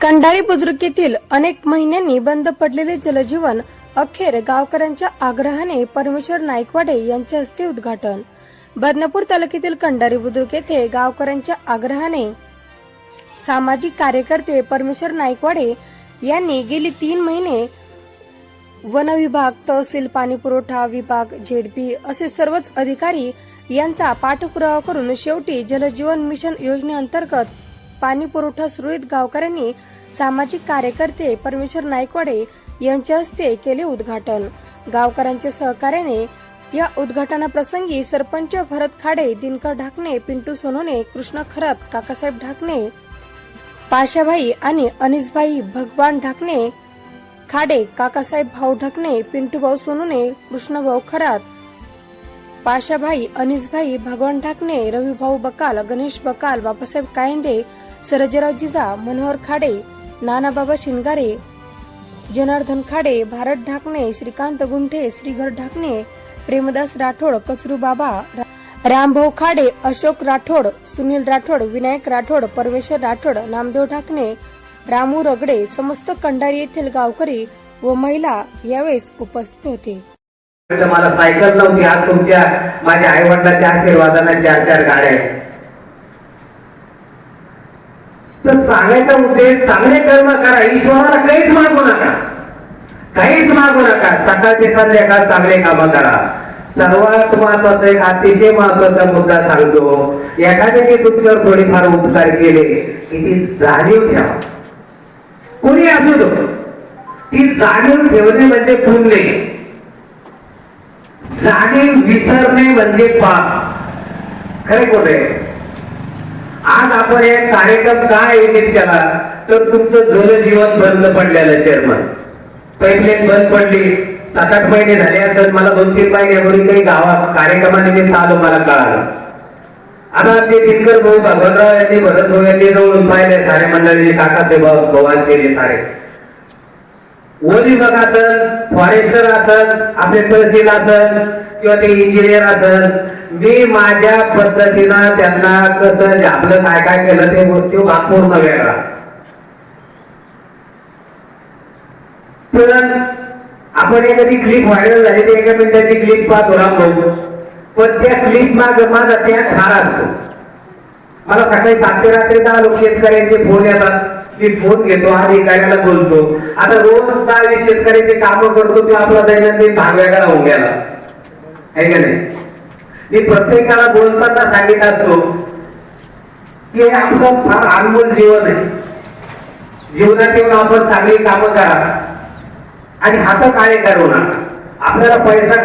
कंडाळी बुद्रुक येथील अनेक महिन्यांनी बंद पडलेले जलजीवन अखेर गावकऱ्यांच्या आग्रहाने परमेश्वर नाईकवाडे यांच्या हस्ते उद्घाटन. बदनापूर तालुक्यातील कंडारी बुद्रुक येथे गावकऱ्यांच्या आग्रहाने सामाजिक कार्यकर्ते परमेश्वर नाईकवाडे यांनी गेली तीन महिने वन विभाग तहसील पाणी पुरवठा विभाग झेडपी असे सर्वच अधिकारी यांचा पाठपुरावा करून शेवटी जलजीवन मिशन योजनेअंतर्गत पाणी पुरवठा सुरळीत गावकऱ्यांनी सामाजिक कार्यकर्ते परमेश्वर नायकवाडे यांच्या हस्ते केले उद्घाटन. गावकऱ्यांच्या सहकार्याने या उद्घाटनाप्रसंगी सरपंच भरत खाडे दिनकर ढाकणे पिंटू सोनोने कृष्ण खरत काकासाहेब ढाकणे पाशाभाई आणि अनिसभाई भगवान ढाकणे खाडे काकासाहेब भाऊ ढकणे पिंटूभाऊ सोनुने कृष्णभाऊ खरात पाशाभाई अनिसभाई भगवान ढाकणे रविभाऊ बकाल गणेश बकाल बाबासाहेब कायंदे सरजराव जिजा मनोहर खाडे नानाबाबा शिंगारे जनार्दन खाडे भारत ढाकणे श्रीकांत गुंठे श्रीघर ढाकणे प्रेमदास राठोड कचरू बाबा रामभाऊ खाडे अशोक राठोड सुनील राठोड विनायक राठोड परमेश्वर राठोड नामदेव ढाकणे रामू रगडे समस्त कंडारी येथील गावकरी व महिला यावेळेस उपस्थित होते. मला सायकल नव्हती आज तुमच्या माझ्या आई वडिलांच्या आशीर्वादाने चार चार गाड्या तर सांगायचा उद्देश चांगले कर्म करा ईश्वराला काहीच मागू नका. काहीच मागू नका. सकाळ ते संध्याकाळ चांगले काम करा. सर्वात महत्त्वाचा एक अतिशय महत्त्वाचा मुद्दा सांगतो. एखाद्याने तुमच्यावर थोडीफार उपकार केले की ती जाणीव ठेवा. कोणी असू दो. ती जाणीव ठेवणे म्हणजे पुण्य. जाणीव विसरणे म्हणजे पाप. खरे खोटे आज आपण एक कार्यक्रम का आयोजित केला? तर तुमचं जलजीवन बंद पडलेलं चेअरमन पाईपलाईन बंद पडली. सात आठ महिने झाले असेल मला दोन तीन महिन्यापूर्वी काही गावात कार्यक्रमानिमित्त आलो मला कळालं. आता ते दिनकर भाऊ भगवंतराव यांनी भरत भाऊ यांनी जवळून पाहिले सारे मंडळीने काकासाहेब गोवास केले सारे. वन विभाग असन फॉरेस्टर असल आपले तहसील असल किंवा ते इंजिनियर असल मी माझ्या पद्धतीनं त्यांना कसं आपलं काय काय केलं ते गोष्टी भाग पूर्ण वेगळा पण आपण एखादी क्लिप व्हायरल झाली ती एका मिनिटाची क्लिप पाहतो राम पण त्या क्लिप माग माझा त्या छान असतो. मला सकाळी सात ते रात्री दहा लोक शेतकऱ्यांचे फोन येतात. मी फोन घेतो अधिकाऱ्याला बोलतो. आता रोज दहा शेतकऱ्याचे काम करतो तो आपला दैनंदिन भाग वेगळा होऊन गेला. आहे का नाही? मी प्रत्येकाला बोलताना सांगित असतो की हे आपलं फार अनमोल जीवन आहे. जीवनात येऊन आपण चांगली कामं करा. आणि हात काळे करू नका आपल्याला पैसा